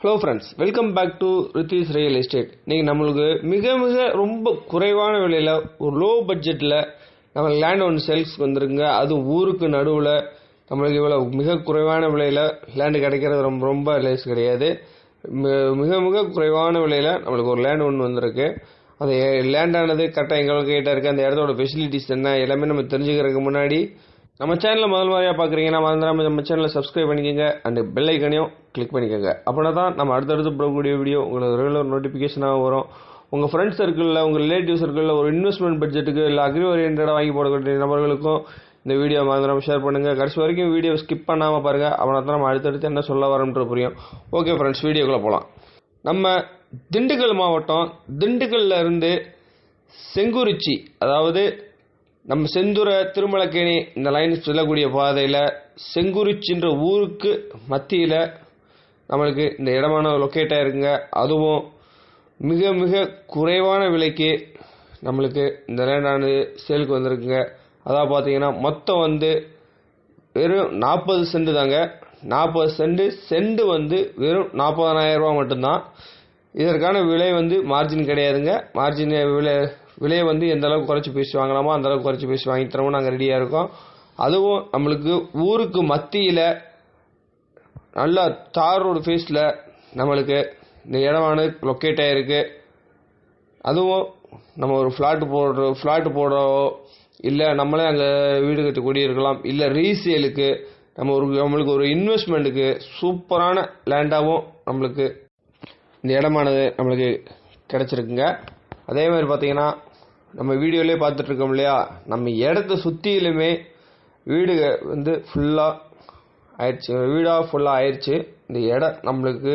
Hello friends welcome back to Rithish real estate நீங்கள் நம்மளுக்கு மிக மிக ரொம்ப குறைவான விலையில் ஒரு லோ பட்ஜெட்டில் நம்ம லேண்ட் ஒன் சேல்ஸ்க்கு வந்துருங்க அது ஊருக்கு நடுவில் நம்மளுக்கு இவ்வளோ மிக குறைவான விலையில் லேண்டு கிடைக்கிறது ரொம்ப ரொம்ப லேஸ் கிடையாது. மிக மிக குறைவான விலையில் நம்மளுக்கு ஒரு லேண்ட் ஒன்று வந்திருக்கு. அந்த லேண்டானது கரெக்டாக எங்களுக்கு கிட்ட இருக்குது அந்த இடத்தோட ஃபெசிலிட்டிஸ் என்ன எல்லாமே நம்ம தெரிஞ்சுக்கிறதுக்கு முன்னாடி நம்ம சேனலில் முதல் முறையாக பார்க்குறீங்கன்னா மறந்துடாமல் நம்ம சேனலை சப்ஸ்கிரைப் பண்ணிக்கோங்க. அண்ட் பெல் ஐக்கனையும் கிளிக் பண்ணிக்கோங்க. அப்படின்னா தான் நம்ம அடுத்தடுத்து போடக்கூடிய வீடியோ உங்களுக்கு ரெகுலர் நோட்டிஃபிகேஷனாக வரும். உங்கள் ஃப்ரெண்ட்ஸ் சர்க்கிளில் உங்கள் ரிலேட்டிவ் சர்க்கிளில் ஒரு இன்வெஸ்ட்மெண்ட் பட்ஜெட்டுக்கு இல்லை அக்ரி ஓரியன்டாக வாங்கி போடக்கூடிய நபர்களுக்கும் இந்த வீடியோ மறந்துடாம ஷேர் பண்ணுங்கள் கடைசி வரைக்கும் வீடியோ ஸ்கிப் பண்ணாமல் பாருங்கள் அப்படின்னா தான் நம்ம அடுத்தடுத்து என்ன சொல்ல வரோன்றது புரியும். ஓகே ஃப்ரெண்ட்ஸ் வீடியோக்குள்ளே போகலாம் நம்ம திண்டுக்கல் மாவட்டம் திண்டுக்கல்ல இருந்து செங்குறிச்சி அதாவது நம்ம செந்துரை திருமலக்கேணி இந்த லைன் செல்லக்கூடிய பாதையில் செங்குறிச்சின்ற ஊருக்கு மத்தியில் நம்மளுக்கு இந்த இடமான லொக்கேட் ஆயிருக்குங்க அதுவும் மிக மிக குறைவான விலைக்கு நம்மளுக்கு இந்த லேண்டானது சேலுக்கு வந்திருக்குங்க. அதாவது பார்த்தீங்கன்னா மொத்தம் வந்து வெறும் நாற்பது சென்ட் தாங்க. நாற்பது சென்ட் சென்ட் வந்து வெறும் நாற்பதனாயிரம் ரூபா மட்டும்தான். இதற்கான விலை வந்து மார்ஜின் கிடையாதுங்க. மார்ஜின் விலை விலையை வந்து எந்த அளவுக்கு குறைச்சி பேசி வாங்கலாமோ அந்த அளவுக்கு குறைச்சி பேசி வாங்கி தரவும் நாங்கள் ரெடியாக இருக்கோம். அதுவும் நம்மளுக்கு ஊருக்கு மத்தியில் நல்லா தார் ரோடு ஃபேஸில் நம்மளுக்கு இந்த இடமானது லொக்கேட் ஆகிருக்கு அதுவும் நம்ம ஒரு ஃப்ளாட்டு போடுற ஃப்ளாட்டு போடுறோ இல்லை நம்மளே அங்கே வீடு கட்டி குடியிருக்கலாம் இல்லை ரீசேலுக்கு நம்ம ஒரு நம்மளுக்கு ஒரு இன்வெஸ்ட்மெண்ட்டுக்கு சூப்பரான லேண்டாகவும் நம்மளுக்கு இந்த இடமானது நம்மளுக்கு கிடச்சிருக்குங்க. அதே மாதிரி பார்த்தீங்கன்னா நம்ம வீடியோலேயே பார்த்துட்ருக்கோம் இல்லையா? நம்ம இடத்த சுற்றிலுமே வீடு வந்து ஃபுல்லாக ஆயிடுச்சு. வீடாக ஃபுல்லாக ஆயிடுச்சு. இந்த இடம் நம்மளுக்கு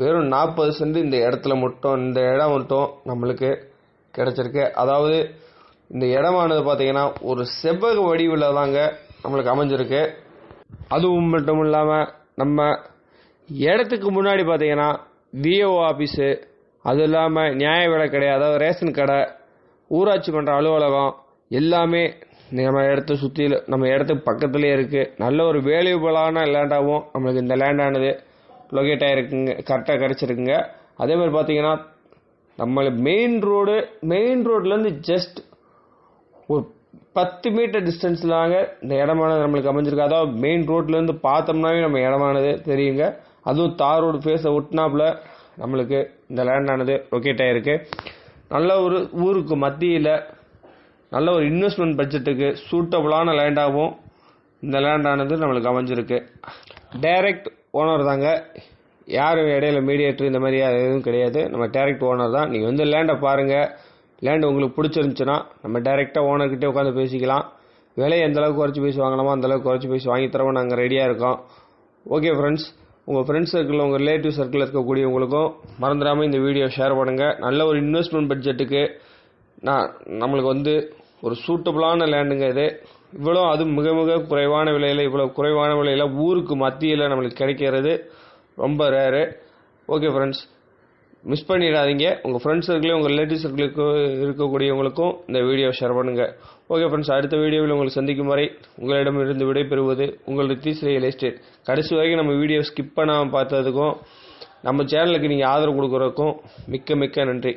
வெறும் நாற்பது சென்ட் இந்த இடத்துல மட்டும் இந்த இடம் மட்டும் நம்மளுக்கு கிடச்சிருக்கு. அதாவது இந்த இடமானது பார்த்தீங்கன்னா ஒரு செவ்வக வடிவில் தாங்க நம்மளுக்கு அமைஞ்சிருக்கு. அதுவும் மட்டும் இல்லாமல் நம்ம இடத்துக்கு முன்னாடி பார்த்தீங்கன்னா விஏஓ ஆஃபீஸு அது இல்லாமல் நியாய விலை கடை அதாவது ரேஷன் கடை ஊராட்சி மன்ற அலுவலகம் எல்லாமே நம்ம இடத்த சுற்றியில் நம்ம இடத்துக்கு பக்கத்துலேயே இருக்குது நல்ல ஒரு வேல்யூபிளான லேண்டாகவும் நம்மளுக்கு இந்த லேண்டானது லொக்கேட் ஆகிருக்குங்க கரெக்டாக கிடச்சிருக்குங்க. அதே மாதிரி பார்த்தீங்கன்னா நம்மளுக்கு மெயின் ரோடு மெயின் ரோட்லேருந்து ஜஸ்ட் ஒரு பத்து மீட்டர் டிஸ்டன்ஸில் தாங்க இந்த இடமானது நம்மளுக்கு அமைஞ்சிருக்கு. அதாவது மெயின் ரோட்லேருந்து பார்த்தோம்னாவே நம்ம இடமானது தெரியுங்க. அதுவும் தார் ரோடு ஃபேஸை ஒட்டினாப்புல நம்மளுக்கு இந்த லேண்டானது லொக்கேட் ஆகிருக்கு நல்ல ஒரு ஊருக்கு மத்தியில் நல்ல ஒரு இன்வெஸ்ட்மெண்ட் பட்ஜெட்டுக்கு சூட்டபுளான லேண்டாகவும் இந்த லேண்டானது நம்மளுக்கு அமைஞ்சிருக்கு. டைரக்ட் ஓனர் தாங்க. யாரும் இடையில மீடியேட்டர் இந்த மாதிரி எதுவும் கிடையாது. நம்ம டைரக்ட் ஓனர் தான். நீங்கள் வந்து லேண்டை பாருங்கள் லேண்ட் உங்களுக்கு பிடிச்சிருந்துச்சுன்னா நம்ம டைரெக்டாக ஓனர்கிட்டே உட்காந்து பேசிக்கலாம். விலையை எந்த அளவுக்கு குறைச்சி பேசி வாங்கலாமோ அந்த அளவுக்கு குறைச்சி பேசி வாங்கி தரவும் நாங்கள் ரெடியாக இருக்கோம். ஓகே ஃப்ரெண்ட்ஸ் உங்கள் ஃப்ரெண்ட்ஸ் சர்க்கிளில் உங்கள் ரிலேட்டிவ் சர்க்கிளில் இருக்கக்கூடியவங்களுக்கும் மறந்துடாமல் இந்த வீடியோ ஷேர் பண்ணுங்கள் நல்ல ஒரு இன்வெஸ்ட்மெண்ட் பட்ஜெட்டுக்கு நான் நம்மளுக்கு வந்து ஒரு சூட்டபுளான லேண்டுங்க இது. இவ்வளோ அது மிக மிக குறைவான விலையில் இவ்வளோ குறைவான விலையில் ஊருக்கு மத்தியில் நம்மளுக்கு கிடைக்கிறது. ரொம்ப ரேரு ஓகே ஃப்ரெண்ட்ஸ் மிஸ் பண்ணிடாதீங்க. உங்கள் ஃப்ரெண்ட்ஸ் சர்க்கிளையும் உங்கள் ரிலேட்டிவ் சர்க்கிளுக்கு இருக்கக்கூடியவங்களுக்கும் இந்த வீடியோ ஷேர் பண்ணுங்கள் ஓகே ஃப்ரெண்ட்ஸ் அடுத்த வீடியோவில் உங்களை சந்திக்கும் வரை உங்களிடமிருந்து விடைபெறுவது உங்கள் ரித்தீஸ் ரியல் எஸ்டேட் கடைசி வரைக்கும் நம்ம வீடியோ ஸ்கிப் பண்ணாமல் பார்த்ததுக்கும் நம்ம சேனலுக்கு நீங்கள் ஆதரவு கொடுக்குறதுக்கும் மிக்க மிக்க நன்றி.